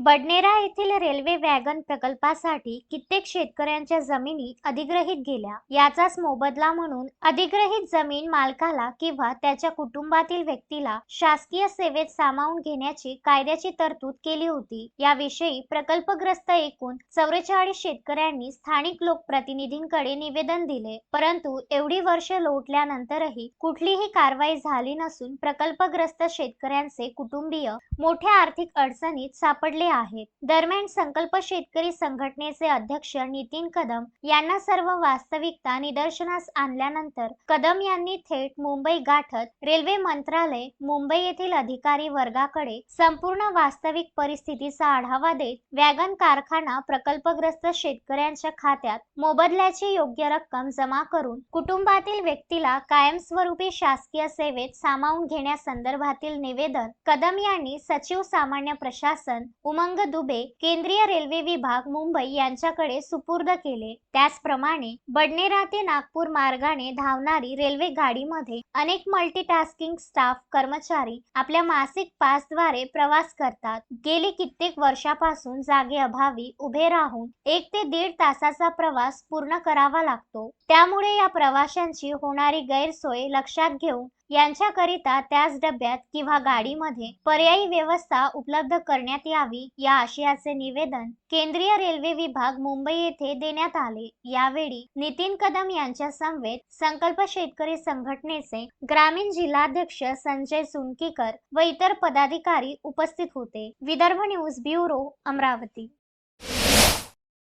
बडनेरा येथील railway wagon प्रकल्पासाठी कित्येक शेतकऱ्यांच्या जमिनी अधिग्रहित गेल्या याचाच मोबदला म्हणून अधिग्रहित जमीन मालकाला किंवा त्याच्या कुटुंबातील व्यक्तीला शासकीय सेवेत सामावून घेण्याची कायद्याची तरतूद केली होती. याविषयी प्रकल्पग्रस्त एकूण चौवेचाळीस शेतकऱ्यांनी स्थानिक लोकप्रतिनिधींकडे निवेदन दिले परंतु एवढी वर्ष लोटल्यानंतरही कुठलीही कारवाई झाली नसून प्रकल्पग्रस्त शेतकऱ्यांचे कुटुंबीय मोठ्या आर्थिक अडचणीत सापडले आहेत. दरम्यान संकल्प शेतकरी संघटनेचे अध्यक्ष नितीन कदम यांना सर्व वास्तविकता निदर्शनास आणल्यानंतर कदम यांनी थेट मुंबई गाठत रेल्वे मंत्रालय मुंबई येथील अधिकारी वर्गाकडे संपूर्ण वास्तविक परिस्थितीचा आढावा देत वॅगन कारखाना प्रकल्पग्रस्त शेतकऱ्यांच्या खात्यात मोबदल्याची योग्य रक्कम जमा करून कुटुंबातील व्यक्तीला कायमस्वरूपी शासकीय सेवेत सामावून घेण्यासंदर्भातील निवेदन कदम यांनी सचिव सामान्य प्रशासन उम उमंग दुबे केंद्रीय रेल्वे विभाग मुंबई यांच्याकडे सुपूर्द केले. त्याचप्रमाणे बडनेरा ते नागपूर मार्गाने धावणारी रेल्वे गाडीमध्ये अनेक मल्टीटास्किंग स्टाफ कर्मचारी आपल्या मासिक पासद्वारे प्रवास करतात. गेली कित्येक वर्षापासून जागे अभावी उभे राहून एक ते दीड तासाचा प्रवास पूर्ण करावा लागतो. त्यामुळे या प्रवाशांची होणारी गैरसोय लक्षात घेऊन यांच्याकरिता त्याच डब्यात किंवा गाडीमध्ये पर्यायी व्यवस्था उपलब्ध करण्यात यावी या आशयाचे निवेदन केंद्रीय रेल्वे विभाग मुंबई येथे देण्यात आले. यावेळी नितीन कदम यांच्या समवेत संकल्प शेतकरी संघटनेचे ग्रामीण जिल्हाध्यक्ष संजय सुनकीकर व इतर पदाधिकारी उपस्थित होते. Vidarbha news bureau Amravati.